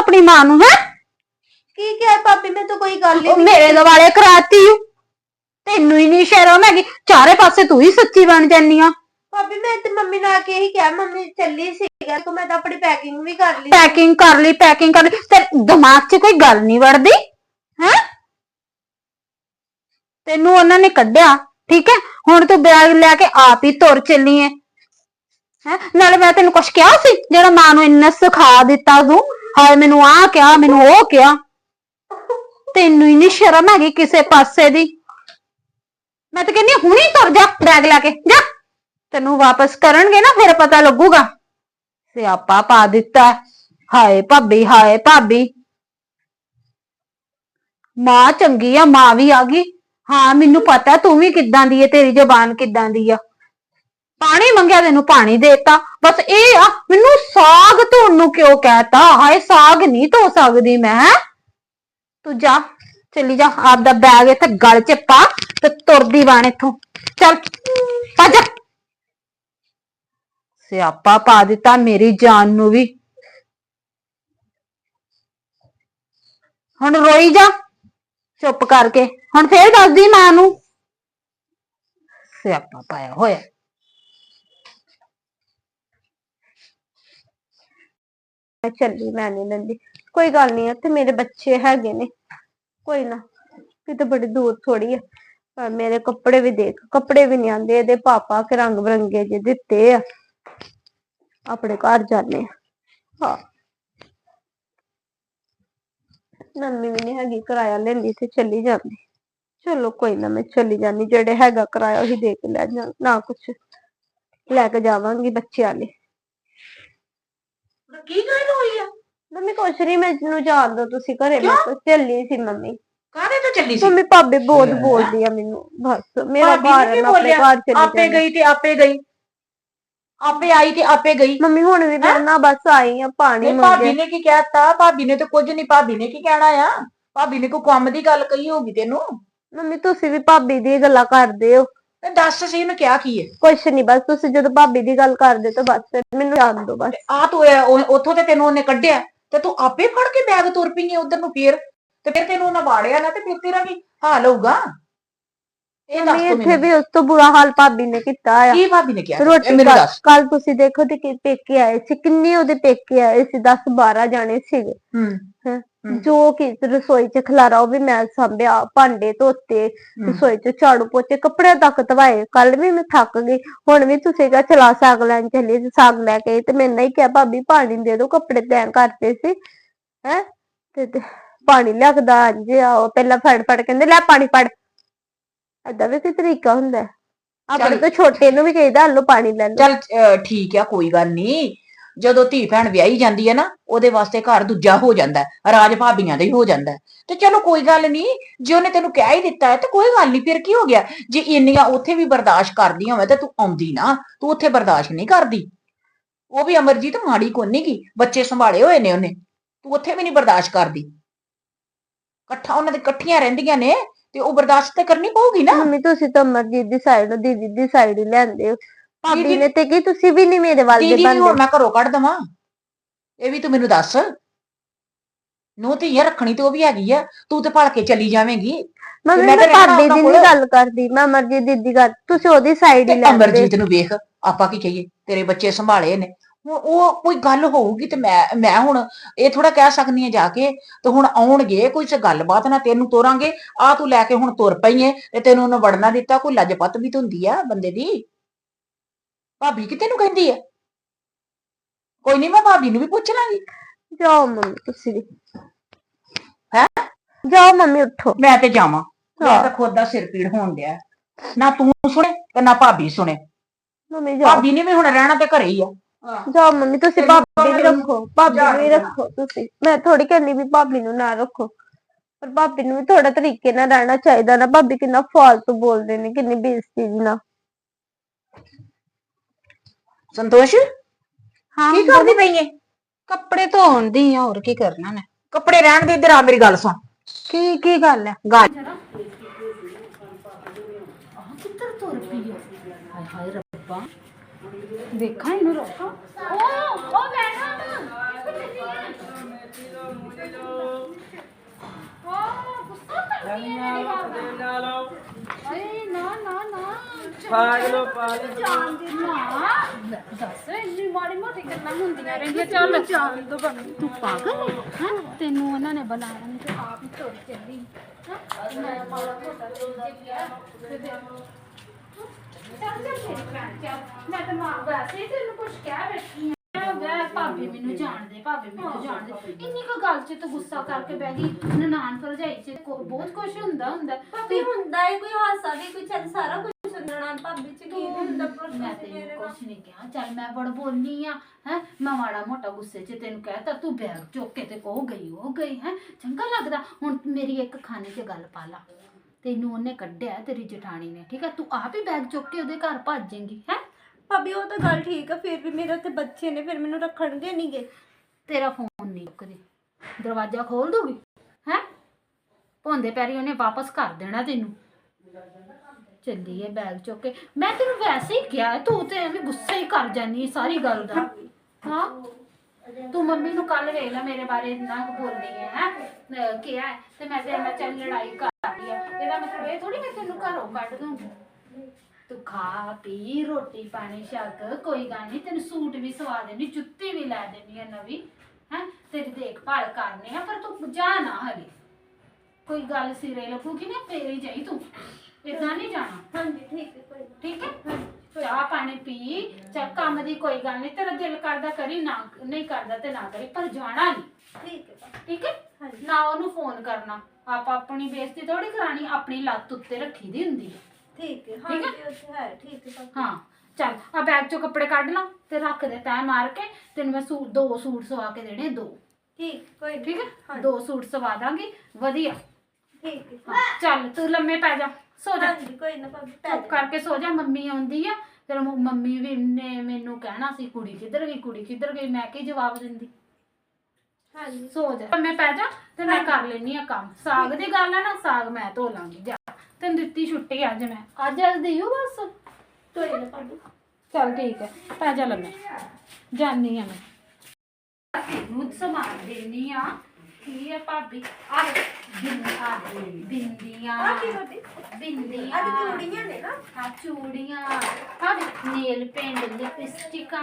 ਆਪਣੀ ਮਾਂ ਨੂੰ ਹੈ? ਕੀ ਕਿਹਾ ਭਾਬੀ? ਮੈਂ ਤਾਂ ਕੋਈ ਗੱਲ ਹੀ ਉਹ ਨਹੀਂ ਮੇਰੇ ਦੁਆਲੇ ਕਰਾਤੀ। ਤੈਨੂੰ ਹੀ ਨਹੀਂ ਸ਼ਰਮ ਹੈਗੀ। ਚਾਰੇ ਪਾਸੇ ਤੂੰ ਹੀ ਸੱਚੀ ਬਣ ਜਾਨੀ ਆ। ਭਾਬੀ ਮੈਂ ਤੇ ਮੰਮੀ ਨਾਲ ਆ ਕੇ ਹੀ ਕਿਹਾ ਮੰਮੀ ਚੱਲੀ ਸੀਗਾ ਤਾਂ ਮੈਂ ਤਾਂ ਆਪਣੀ ਪੈਕਿੰਗ ਵੀ ਕਰ ਲਈ ਪੈਕਿੰਗ ਕਰ ਲਈ ਪੈਕਿੰਗ ਕਰ ਲਈ। ਤੇ ਦਿਮਾਗ 'ਚ ਕੋਈ ਗੱਲ ਨਹੀਂ ਵੜਦੀ ਹੈ? ਤੈਨੂੰ ਉਹਨਾਂ ਨੇ ਕੱਢਿਆ ਠੀਕ ਹੈ? ਹੁਣ ਤੂੰ ਬੈਗ ਲੈ ਕੇ ਆਪ ਹੀ ਤੁਰ ਚੱਲੀ ਹੈ ਹੈ? ਨਾਲੇ ਮੈਂ ਤੈਨੂੰ ਕੁਛ ਕਿਹਾ ਸੀ ਜਿਹੜਾ ਮਾਂ ਨੂੰ ਇੰਨਾ ਸਿਖਾ ਦਿੱਤਾ ਤੂੰ। ਹਾਏ, ਮੈਨੂੰ ਆਹ ਕਿਹਾ, ਮੈਨੂੰ ਉਹ ਕਿਹਾ। ਤੈਨੂੰ ਹੀ ਨਹੀਂ ਸ਼ਰਮ ਹੈਗੀ ਕਿਸੇ ਪਾਸੇ ਦੀ। ਮੈਂ ਤਾਂ ਕਹਿੰਦੀ ਹੁਣੀ ਤੁਰ ਜਾ ਬੈਗ ਲੈ ਕੇ, ਜਾ। ਤੈਨੂੰ ਵਾਪਸ ਕਰਨਗੇ ਨਾ, ਫਿਰ ਪਤਾ ਲੱਗੂਗਾ। ਸਿਆਪਾ ਪਾ ਦਿੱਤਾ। ਹਾਏ ਭਾਬੀ ਹਾਏ ਭਾਬੀ। ਮਾਂ ਚੰਗੀ ਆ, ਮਾਂ ਵੀ ਆ ਗਈ। ਹਾਂ, ਮੈਨੂੰ ਪਤਾ ਤੂੰ ਵੀ ਕਿੱਦਾਂ ਦੀ ਏ, ਤੇਰੀ ਜ਼ਬਾਨ ਕਿੱਦਾਂ ਦੀ ਆ। ਪਾਣੀ ਮੰਗਿਆ, ਤੈਨੂੰ ਪਾਣੀ ਦੇਤਾ। ਬਸ ਇਹ ਆ, ਮੈਨੂੰ ਸਾਗ ਧੋਣ ਨੂੰ ਕਿਉਂ ਕਹਿਤਾ? ਹਾਏ, ਸਾਗ ਨਹੀਂ ਧੋ ਸਕਦੀ ਮੈਂ। ਤੂੰ ਜਾ, ਚੱਲੀ ਜਾ, ਆਪਦਾ ਬੈਗ ਇੱਥੇ ਗਲ 'ਚ ਪਾ ਤੇ ਤੁਰਦੀ ਬਣ ਇੱਥੋਂ। ਚੱਲ ਭੱਜ ਸਿਆਪਾ ਪਾ ਦਿੱਤਾ ਮੇਰੀ ਜਾਨ ਨੂੰ ਵੀ। ਹੁਣ ਰੋਈ ਜਾ, ਚੁੱਪ ਕਰਕੇ। ਹੁਣ ਫੇਰ ਦੱਸਦੀ ਮਾਂ ਨੂੰ। ਸਿਆਪਾ ਪਾਇਆ ਹੋਇਆ। ਮੈਂ ਚੱਲੀ, ਮੈਂ ਨਹੀਂ ਲੈਂਦੀ। ਕੋਈ ਗੱਲ ਨਹੀਂ ਉੱਥੇ ਮੇਰੇ ਬੱਚੇ ਹੈਗੇ ਨੇ। ਕੋਈ ਨਾ ਕਿਤੇ ਬੜੀ ਦੂਰ ਥੋੜੀ ਆ। ਪਰ ਮੇਰੇ ਕੱਪੜੇ ਵੀ ਦੇਖ, ਕੱਪੜੇ ਵੀ ਨਹੀਂ ਆਂਦੇ ਇਹਦੇ ਪਾਪਾ ਕੇ ਰੰਗ ਬਰੰਗੇ ਜੇ ਦਿੱਤੇ ਆ। ਆਪਣੇ ਘਰ ਜਾਣੇ ਹਾਂ। ਮੰਮੀ ਵੀ ਨਹੀਂ ਹੈਗੀ, ਕਿਰਾਇਆ ਲੈਂਦੀ ਤੇ ਚੱਲੀ ਜਾਂਦੀ। ਚਲੋ ਕੋਈ ਨਾ, ਮੈਂ ਚੱਲੀ ਜਾਂਦੀ, ਜਿਹੜੇ ਹੈਗਾ ਕਿਰਾਇਆ ਉਹੀ ਦੇ ਕੇ ਲੈ ਜਾ, ਨਾ ਕੁਛ। ਲੈ ਕੇ ਜਾਵਾਂਗੀ ਬੱਚਿਆਂ ਲਈ। ਕੀ ਗੱਲ ਹੋਈ ਆ? ਮੰਮੀ ਕੁਛ ਨਹੀਂ ਮੈਨੂੰ ਜਾਣ ਦੋ ਤੁਸੀਂ ਘਰੇ ਮੈਂ ਤਾਂ ਚੱਲੀ ਸੀ ਮੰਮੀ। ਕਾਹਦੇ ਤੋਂ ਚੱਲੀ ਸੀ? ਮੰਮੀ ਭਾਬੀ ਬਹੁਤ ਬੋਲਦੀ ਆ ਮੈਨੂੰ ਬਸ। ਮੇਰਾ ਭਾਬੀ ਨੇ ਕੀ ਆਪਣੇ ਬੋਲਿਆ? ਘਰ ਚਲੀ ਆਪੇ ਜਾਂਦੀ। ਗਈ ਤੇ ਆਪੇ ਗਈ। ਆਪੇ ਆਈ ਤੇ ਆਪੇ ਗਈ। ਮੰਮੀ ਹੁਣ ਵੀ ਮੈਂ ਨਾ ਬਸ ਆਈ ਆ ਪਾਣੀ ਨਹੀਂ ਭਾਬੀ ਮੰਗੇ ਨੇ ਕੀ ਕਹਿਤਾ? ਭਾਬੀ ਨੇ ਤੇ ਕੁਝ ਨਹੀਂ ਭਾਬੀ ਨੇ ਕੀ ਕਹਿਣਾ ਆ? ਭਾਬੀ ਨੇ ਕੋਈ ਕੰਮ ਦੀ ਗੱਲ ਕਹੀ ਹੋਗੀ ਤੈਨੂੰ? ਮੰਮੀ ਤੁਸੀਂ ਵੀ ਭਾਬੀ ਦੀ ਗੱਲਾਂ ਕਰਦੇ ਹੋ। ਤੇ ਦੱਸ ਸੀ ਇਹਨੂੰ ਕਿਹਾ ਕੀ ਹੈ ਕੁਛ ਨਹੀਂ ਬਸ ਤੁਸੀਂ ਜਦੋਂ ਭਾਬੀ ਦੀ ਗੱਲ ਕਰਦੇ ਤਾਂ ਬਸ ਫਿਰ ਮੈਨੂੰ ਜਾਣ ਦਿਓ ਬਸ। ਆ ਤੂੰ ਇਹ- ਉਹ- ਉੱਥੋਂ ਤੇ ਤੈਨੂੰ ਉਹਨੇ ਕੱਢਿਆ ਤੇ ਤੂੰ ਆਪੇ ਫੜ ਕੇ ਬੈਗ ਤੁਰ ਪਈ ਉਧਰ ਨੂੰ ਫੇਰ। ਤੇ ਫਿਰ ਤੈਨੂੰ ਉਹਨਾਂ ਵਾੜਿਆ ਨਾ ਤੇ ਫਿਰ ਤੇਰਾ ਕੀ ਹਾਲ ਹੋਊਗਾ? ਇਹ ਦੱਸ ਮੰਮੀ ਤੂੰ ਇੱਥੇ ਮੈਨੂੰ। ਵੀ ਉਸ ਤੋਂ ਬੁਰਾ ਹਾਲ ਭਾਬੀ ਨੇ ਕੀਤਾ ਆ। ਕੀ ਭਾਬੀ ਨੇ ਕਿਹਾ? ਇਹ ਰੋਟੀ ਮੈਨੂੰ ਦੱਸ। ਕੱਲ ਤੁਸੀਂ ਦੇਖੋ ਤੇ ਕਿ ਪੇਕੇ ਆਏ ਸੀ ਕਿੰਨੇ ਉਹਦੇ ਪੇਕੇ ਆਏ ਸੀ 10 12 ਜਾਣੇ ਸੀਗੇ। ਹੂੰ। ਹੈਂ। ਜੋ ਕਿ ਰਸੋਈ 'ਚ ਖਲਾਰਾ ਉਹ ਵੀ ਮੈਂ ਸੰਭਿਆ ਭਾਂਡੇ ਧੋਤੇ ਰਸੋਈ 'ਚ ਝਾੜੂ ਪੋਚੇ ਕੱਪੜੇ ਤੱਕ ਧਵਾਏ। ਕੱਲ ਵੀ ਮੈਂ ਥੱਕ ਗਈ ਹੁਣ ਵੀ ਤੁਸੀਂ ਕਿਹਾ ਚਲਾ ਸਾਗ ਲੈਣ ਚੱਲੀ ਤੇ ਸਾਗ ਲੈ ਕੇ ਆਈ ਤੇ ਮੈਂ ਨਹੀਂ ਕਿਹਾ ਭਾਬੀ ਪਾਣੀ ਦੇ ਦਿਓ ਕੱਪੜੇ ਤੈਅ ਕਰਤੇ ਸੀ ਹੈ? ਤੇ ਪਾਣੀ ਲਿਆਖਦਾ ਅੱਜ ਆ ਉਹ ਪਹਿਲਾਂ ਫੜ ਫੜ ਕਹਿੰਦੇ ਲੈ ਪਾਣੀ ਫੜ। ਏਦਾਂ ਵੀ ਕੋਈ ਤਰੀਕਾ ਹੁੰਦਾ। ਆਪਣੇ। ਤੋਂ ਛੋਟੇ ਨੂੰ ਵੀ ਕਹਿੰਦਾ ਹਲੋ ਪਾਣੀ ਲੈ ਲਓ। ਚੱਲ ਠੀਕ ਆ ਕੋਈ ਗੱਲ ਨਹੀਂ ਜਦੋਂ ਧੀ ਭੈਣ ਵਿਆਹੀ ਜਾਂਦੀ ਹੈ ਨਾ, ਉਹਦੇ ਵਾਸਤੇ ਘਰ ਦੂਜਾ ਹੋ ਜਾਂਦਾ ਹੈ, ਰਾਜ ਭਾਬੀਆਂ ਦਾ ਹੀ ਹੋ ਜਾਂਦਾ ਹੈ। ਤੇ ਚਲੋ ਕੋਈ ਗੱਲ ਨਹੀਂ ਜੇ ਉਹਨੇ ਤੈਨੂੰ ਕਹਿ ਹੀ ਦਿੱਤਾ ਹੈ, ਤੇ ਕੋਈ ਗੱਲ ਨਹੀਂ ਫਿਰ ਕੀ ਹੋ ਗਿਆ? ਜੇ ਇੰਨੀਆਂ ਉੱਥੇ ਵੀ ਬਰਦਾਸ਼ਤ ਕਰਦੀਆਂ ਹੋਵੇ ਤਾਂ ਤੂੰ ਆਉਂਦੀ ਨਾ, ਤੂੰ ਉੱਥੇ ਬਰਦਾਸ਼ਤ ਨਹੀਂ ਕਰਦੀ। ਉਹ ਵੀ ਅਮਰਜੀਤ ਮਾੜੀ ਕੋਈ ਨਹੀਂ ਬੱਚੇ ਸੰਭਾਲੇ ਹੋਏ ਨੇ ਉਹਨੇ, ਤੂੰ ਉੱਥੇ ਵੀ ਨਹੀਂ ਬਰਦਾਸ਼ਤ ਕਰਦੀ। ਇਕੱਠਾ ਉਹਨਾਂ ਦੇ ਇਕੱਠੀਆਂ ਰਹਿੰਦੀਆਂ ਨੇ, ਤੇ ਉਹ ਬਰਦਾਸ਼ਤ ਤੇ ਕਰਨੀ ਪਊਗੀ ਨਾ? ਮੰਮੀ, ਤੁਸੀਂ ਤਾਂ ਮਰਜ਼ੀ ਦੀ ਸਾਈਡ ਦੀਦੀ ਦੀ ਸਾਈਡ ਹੀ ਲੈਂਦੇ ਹੋ। ਭਾਬੀ ਨੇ ਤੇ ਕੀ ਤੁਸੀਂ ਵੀ ਨਹੀਂ ਮੇਰੇ ਵੱਲ ਦੇ ਦੀਦੀ ਨੂੰ ਹੁਣ ਬੰਦੇ ਮੈਂ ਘਰੋਂ ਕੱਢ ਦਵਾਂ? ਇਹ ਵੀ ਤੂੰ ਮੈਨੂੰ ਦੱਸ। ਨੂੰ ਤੇ ਇਹ ਰੱਖਣੀ ਤੇ ਉਹ ਵੀ ਹੈਗੀ ਆ। ਤੂੰ ਤੇ ਭਲ ਕੇ ਚਲੀ ਜਾਵੇਂਗੀ। ਮੰਮੀ ਮੈਂ ਮੈਂ ਤਾਂ ਰਹਿਣਾ ਭਾਬੀ ਉਹਨਾਂ ਦੀ ਕੋਲ। ਨਹੀਂ ਗੱਲ ਕਰਦੀ। ਮੈਂ ਮਰਜ਼ੀ ਦੀਦੀ ਗੱਲ ਤੁਸੀਂ ਉਹਦੀ ਸਾਈਡ ਤੇ ਹੀ ਲੈਂਦੇ ਅਮਰਜੀਤ ਨੂੰ ਵੇਖ। ਆਪਾਂ ਕੀ ਕਹੀਏ? ਤੇਰੇ ਬੱਚੇ ਸੰਭਾਲੇ ਨੇ। ਹੁਣ ਉਹ ਕੋਈ ਗੱਲ ਹੋਊਗੀ ਤੇ ਮੈਂ ਮੈਂ ਹੁਣ ਇਹ ਥੋੜਾ ਕਹਿ ਸਕਨੀ ਆ ਜਾ ਕੇ ਤੇ ਹੁਣ ਆਉਣਗੇ ਕੋਈ ਸ ਗੱਲਬਾਤ ਨਾ ਤੈਨੂੰ ਤੋਰਾਂਗੇ। ਆ ਤੂੰ ਲੈ ਕੇ ਹੁਣ ਤੁਰ ਪਈ ਏ ਤੇ ਤੈਨੂੰ ਉਹਨੇ ਵੜਨਾ ਦਿੱਤਾ ਕੋਈ ਲੱਜਪਤ ਵੀ ਤਾਂ ਹੁੰਦੀ ਆ ਬੰਦੇ ਦੀ। ਭਾਬੀ ਕਿ ਤੈਨੂੰ ਕਹਿੰਦੀ ਆ? ਕੋਈ ਨਹੀਂ ਮੈਂ ਭਾਬੀ ਨੂੰ ਵੀ ਪੁੱਛ ਲਾਂਗੀ। ਜਾਓ ਮੰਮੀ ਤੁਸੀਂ ਵੀ। ਹੈਂ? ਜਾਓ ਮੰਮੀ ਉੱਠੋ। ਮੈਂ ਤੇ ਜਾਵਾਂ। ਮੈਂ ਹਾਂ। ਤਾਂ ਖੁਦ ਦਾ ਸਿਰ ਪੀੜ ਹੋਣ ਡਿਆ। ਨਾ ਤੂੰ ਸੁਣੇ ਤੇ ਨਾ ਭਾਬੀ ਸੁਣੇ। ਮੰਮੀ ਜਾਓ। ਭਾਬੀ ਨੇ ਵੀ ਹੁਣ ਰਹਿਣਾ ਤੇ ਘਰੇ ਹੀ ਆ। ਜਾਓ ਮੰਮੀ ਤੁਸੀਂ ਤੈਨੂੰ ਭਾਬੀ ਵੀ ਪਤਾ ਰੱਖੋ। ਭਾਬੀ ਨੂੰ ਵੀ। ਰੱਖੋ ਤੁਸੀਂ। ਮੈਂ ਥੋੜੀ ਕਹਿੰਦੀ ਵੀ ਭਾਬੀ ਨੂੰ ਨਾ ਰੱਖੋ। ਪਰ ਭਾਬੀ ਨੂੰ ਵੀ ਥੋੜਾ ਤਰੀਕੇ ਨਾਲ ਰਹਿਣਾ ਚਾਹੀਦਾ ਨਾ। ਭਾਬੀ ਕਿੰਨਾ ਫਾਲਤੂ ਬੋਲਦੇ ਨੇ ਕਿੰਨੀ ਬੇਇੱਜ਼ਤੀ ਜੀ ਨਾਲ ਸੰਤੋਸ਼? ਹਾਂ ਕੀ ਕਰਦੀ ਪਈ ਏ? ਕੱਪੜੇ ਧੋਣ ਦੀ ਆ ਹੋਰ ਕੀ ਕਰਨਾ ਮੈਂ? ਕੱਪੜੇ ਰਹਿਣ ਦੇ ਇੱਧਰ ਆ ਮੇਰੀ ਗੱਲ ਸੁਣ। ਕੀ ਕੀ ਗੱਲ ਹੈ ਗੱਲ ਕਿੱਧਰ ਤੁਰ ਪਈ ਹੈ ਹਾਏ ਹਾਏ ਰੱਬਾ। ਦੇਖਾਂ ਇਹਨੂੰ ਰੱਖਾਂ ਉਹ ਉਹ ਬੈਠਾ ਹਾਂ ਗੁੱਸਾ ਕਰਦੀ ਹੈ ਮੇਰੀ ਨਾ ਨਾ ਨਾ। ਪਾਗਲੋ ਪਾਗਲ ਜਾਣ ਦੇ ਨਾ। ਲੈ, ਦੱਸ ਇੰਨੀ ਮਾੜੀ ਮੋਟੀ ਗੱਲਾਂ ਹੁੰਦੀਆਂ ਰਹਿੰਦੀਆਂ। ਚੱਲ। ਜਾਣ ਦੋ ਤੂੰ ਪਾਗਲ ਹੈ। ਹੈਂ? ਤੈਨੂੰ ਉਹਨਾਂ ਨੇ ਬੁਲਾਇਆ ਨਹੀਂ ਤੇ ਆਪ ਹੀ ਤੁਰ ਚੱਲੀ। ਹੈਂ? ਮੈਂ ਮਾੜਾ ਮੋਟਾ ਤੇ ਗਿਆ ਤੇ ਫਿਰ- ਚੱਲ ਚੱਲ ਮੇਰੀ ਭੈਣ ਚੱਲ ਮੈਂ ਤਾਂ ਮਾਂ ਵੈਸੇ ਹੀ ਤੈਨੂੰ ਕੁਝ ਕਹਿ ਬੈਠੀ ਆ। ਵੈ ਭਾਬੀ ਮੈਨੂੰ ਜਾਣਦੇ ਭਾਬੀ ਮੈਨੂੰ ਜਾਣਦੇ। ਇੰਨੀ ਕੋ ਗੱਲ 'ਚ ਤੂੰ ਗੁੱਸਾ ਕਰਕੇ ਬਹਿ ਗਈ। ਨਨਾਣ ਭਰਜਾਈ 'ਚ ਕੋ- ਬਹੁਤ ਕੁਝ ਹੁੰਦਾ ਹੁੰਦਾ। ਭਾਬੀ ਹੁੰਦਾ ਹੈ ਕੋਈ ਹਾਸਾ ਵੀ ਕੋਈ ਚੱਲ ਸਾਰਾ ਕੁਝ ਸੁਣਨਾ ਭਾਬੀ ਚ ਕੀ ਹੁੰਦਾ ਪਰ ਮੈਂ ਤੈਨੂੰ ਕੁਛ ਨਹੀਂ ਕਿਹਾ। ਚੱਲ ਮੈਂ ਬੜ ਬੋਲਨੀ ਆ ਹੈ? ਮੈਂ ਮਾੜਾ ਮੋਟਾ ਗੁੱਸੇ 'ਚ ਤੈਨੂੰ ਕਹਿਤਾ ਤੂੰ ਬੈਗ ਚੁੱਕ ਕੇ ਤੇ ਕੋ ਗਈ ਉਹ ਗਈ ਹੈ? ਚੰਗਾ ਲੱਗਦਾ। ਹੁਣ ਮੇਰੀ ਇੱਕ ਖਾਨੇ 'ਚ ਗੱਲ ਪਾ ਲਾ। ਤੈਨੂੰ ਉਹਨੇ ਕੱਢਿਆ ਤੇਰੀ ਜਠਾਣੀ ਨੇ ਠੀਕ ਹੈ? ਤੂੰ ਆਪ ਹੀ ਬੈਗ ਚੁੱਕ ਕੇ ਉਹਦੇ ਘਰ ਭੱਜ ਜਾਏਂਗੀ ਹੈ? ਭਾਬੀ ਉਹ ਤਾਂ ਗੱਲ ਠੀਕ ਆ ਫਿਰ ਵੀ ਮੇਰੇ ਉੱਤੇ ਬੱਚੇ ਨੇ ਫਿਰ ਮੈਨੂੰ ਰੱਖਣਗੇ ਨਹੀਂਗੇ ਤੇਰਾ ਫੋਨ ਨਹੀਂ ਚੁੱਕਦੀ। ਦਰਵਾਜ਼ਾ ਖੋਲ ਦੂਗੀ ਹੈ? ਭੌਂਦੇ ਪੈਰੀ ਉਹਨੇ ਵਾਪਸ ਕਰ ਦੇਣਾ ਤੈਨੂੰ। ਚੱਲੀਏ ਬੈਗ ਚੁੱਕ ਕੇ। ਮੈਂ ਤੈਨੂੰ ਵੈਸੇ ਹੀ ਕਿਹਾ ਤੂੰ ਤੇ ਐਵੇਂ ਗੁੱਸਾ ਹੀ ਕਰ ਜਾਨੀ ਹੈ ਸਾਰੀ ਗੱਲ ਦਾ। ਹਾਂ? ਤੂੰ ਮੰਮੀ ਨੂੰ ਕੱਲ ਵੇਖ ਲੈ ਮੇਰੇ ਬਾਰੇ ਇੰਨਾ ਕੁ ਬੋਲਦੀ ਹੈ? ਹੈ ਕਿਹਾ ਹੈ, ਤੇ ਮੈਂ ਤੇ ਮੈਂ ਚੱਲ ਲੜਾਈ ਕਰ ਆ। ਇਹਦਾ ਮਤਲਬ ਇਹ ਥੋੜੀ ਮੈਂ ਤੈਨੂੰ ਘਰੋਂ ਕੱਢ ਦੂੰਗੀ ਤੂੰ ਖਾ ਪੀ ਰੋਟੀ ਪਾਣੀ ਛਕ ਕੋਈ ਗੱਲ ਨਹੀਂ ਤੈਨੂੰ ਸੂਟ ਵੀ ਸਵਾ ਦੇਣੀ ਜੁੱਤੀ ਵੀ ਲੈ ਦੇਣੀ ਆ ਨਵੀਂ ਹੈ? ਤੇਰੀ ਦੇਖਭਾਲ ਕਰਨੀ ਆ ਪਰ ਤੂੰ ਜਾ ਨਾ ਹਲੇ ਕੋਈ ਗੱਲ ਸਿਰੇ ਲੱਗੂਗੀ ਨਾ ਫੇਰ ਹੀ ਜਾਈ ਤੂੰ। ਇਦਾਂ ਨਹੀਂ ਜਾਣਾ? ਹਾਂਜੀ ਠੀਕ ਹੈ ਕੋਈ ਨਾ। ਠੀਕ ਹੈ? ਚਾਹ ਪਾਣੀ ਪੀ ਚਾ ਕੰਮ ਦੀ ਕੋਈ ਗੱਲ ਨਹੀਂ ਤੇਰਾ ਦਿਲ ਕਰਦਾ ਕਰੀ ਨਾ ਨਹੀਂ ਕਰਦਾ ਤੇ ਨਾ ਕਰੀ ਪਰ ਜਾਣਾ ਨਹੀਂ। ਠੀਕ ਹੈ ਠੀਕ ਹੈ? ਹਾਂਜੀ। ਨਾ ਉਹਨੂੰ ਫੋਨ ਕਰਨਾ ਆਪ ਆਪਣੀ ਬੇਇੱਜ਼ਤੀ ਥੋੜੀ ਕਰਾਣੀ ਆਪਣੀ ਲੱਤ ਉੱਤੇ ਰੱਖੀ ਦੀ ਹੁੰਦੀ ਹੈ। ਠੀਕ ਹੈ ਹਾਂਜੀ ਹੈ? ਉਹ ਤਾਂ ਹੈ ਠੀਕ ਹੈ ਭਾਬੀ। ਹਾਂ ਚੱਲ ਆ ਬੈਗ ਚੋਂ ਕੱਪੜੇ ਕੱਢ ਲਾ ਤੇ ਰੱਖ ਦੇ ਤੈਂ ਮਾਰ ਕੇ ਤੈਨੂੰ ਮੈਂ ਸੂਟ ਦੋ ਸੂਟ ਸਵਾ ਕੇ ਦੇਣੇ ਦੋ। ਠੀਕ ਕੋਈ ਨੀ। ਠੀਕ ਹੈ? ਹਾਂਜੀ, ਦੋ ਸੂਟ ਸਵਾ ਦਾਂਗੀ ਵਧੀਆ। ਠੀਕ ਹੈ। ਹਾਂ, ਚੱਲ ਤੂੰ ਲੰਮੇ ਪੈ ਜਾ। ਸੋ ਜਾ। ਹਾਂਜੀ ਕੋਈ ਨਾ ਭਾਬੀ ਪੈ ਚੁੱਪ ਕਰਕੇ ਸੋ ਜਾ ਮੰਮੀ ਆਉਂਦੀ ਆ। ਫਿਰ ਮ- ਮੰਮੀ ਵੀ ਨੇ ਮੈਨੂੰ ਕਹਿਣਾ ਸੀ ਕੁੜੀ ਕਿੱਧਰ ਗਈ ਕੁੜੀ ਕਿੱਧਰ ਗਈ ਮੈਂ ਕੀ ਜਵਾਬ ਦਿੰਦੀ? ਹਾਂਜੀ। ਸੋ ਜਾ। ਮੈਂ ਪੈ ਜਾ ਤੇ ਮੈਂ ਕਰ ਲੈਣੀ ਆ ਕੰਮ। ਸਾਗ ਦੀ ਗੱਲ ਆ ਨਾ ਸਾਗ ਮੈਂ ਧੋ ਲਾਂਗੀ ਜਾ। ਤੈਨੂੰ ਦਿੱਤੀ ਛੁੱਟੀ ਅੱਜ ਮੈਂ। ਅੱਜ ਅੱਜ ਦਿਓ ਬਸ? ਕੋਈ ਨਾ ਭਾਬੀ। ਚੱਲ ਠੀਕ ਹੈ ਪੈ ਜਾ ਲੰਮੇ ਜਾਨੀ ਆ ਮੈਂ। ਤੈਨੂੰ ਸਮਾਨ ਦੇਣੀ ਆ। ਕੀ ਹੈ ਭਾਬੀ? ਆ ਬਿੰਦੀਆਂ ਬਿੰਦੀਆਂ ਕੀ ਭਾਬੀ? ਬਿੰਦੀਆਂ। ਅੱਜ ਚੂੜੀਆਂ ਨੇ ਨਾ। ਆ ਚੂੜੀਆਂ। ਆ ਨੇਲ ਪੇਂਟ ਲਿਪਸਟਿਕਾਂ।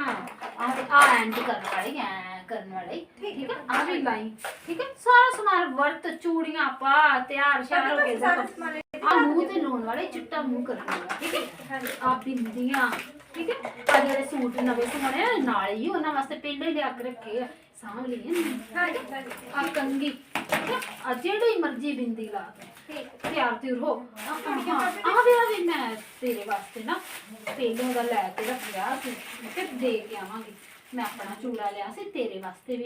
ਆ ਆ ਐਂਡ ਕਰਨ ਵਾਲੀ ਐ ਕਰਨ ਵਾਲੀ। ਠੀਕ ਹੈ। ਆ ਵੀ ਲਾਈ। ਠੀਕ ਹੈ ਸਾਰਾ ਸਮਾਨ ਵਰਤ ਚੂੜੀਆਂ ਪਾ ਤਿਆਰ ਸ਼ਿਆਰ ਹੋ ਕੇ ਸਾਰਾ ਸਮਾਨ ਆ ਮੂੰਹ ਤੇ ਲਾਉਣ ਵਾਲੇ ਚਿੱਟਾ ਮੂੰਹ ਕਰਨ। ਠੀਕ ਹੈ? ਆ ਬਿੰਦੀਆਂ। ਠੀਕ ਹੈ ਆ ਜਿਹੜੇ ਸੂਟ ਨਵੇਂ ਸਮਾਣੇ ਆ, ਨਾਲ ਹੀ ਉਹਨਾਂ ਵਾਸਤੇ ਪਹਿਲੇ ਲਿਆ ਕੇ ਰੱਖੇ ਆ ਸਾਂਭ ਲਈ ਹਾਂਜੀ ਹਾਂਜੀ ਆ ਕੰਗੀ ਠੀਕ ਹੈ ਆ ਜਿਹੜੀ ਮਰਜ਼ੀ ਬਿੰਦੀ ਲਾ ਕੇ ਠੀਕ ਤਿਆਰ ਤਿਉਰ ਹੋ ਆ ਆ ਵੀ ਆ ਵੀ ਮੈਂ ਤੇਰੇ ਵਾਸਤੇ ਨਾ ਪਹਿਲੋਂ ਦਾ ਲੈ ਕੇ ਰੱਖ ਲਿਆ ਸੀ ਮੈਂ ਕਿਹਾ ਦੇ ਕੇ ਆਵਾਂਗੀ ਮੈਂ ਆਪਣਾ ਚੂੜਾ ਲਿਆ ਸੀ ਤੇਰੇ ਵਾਸਤੇ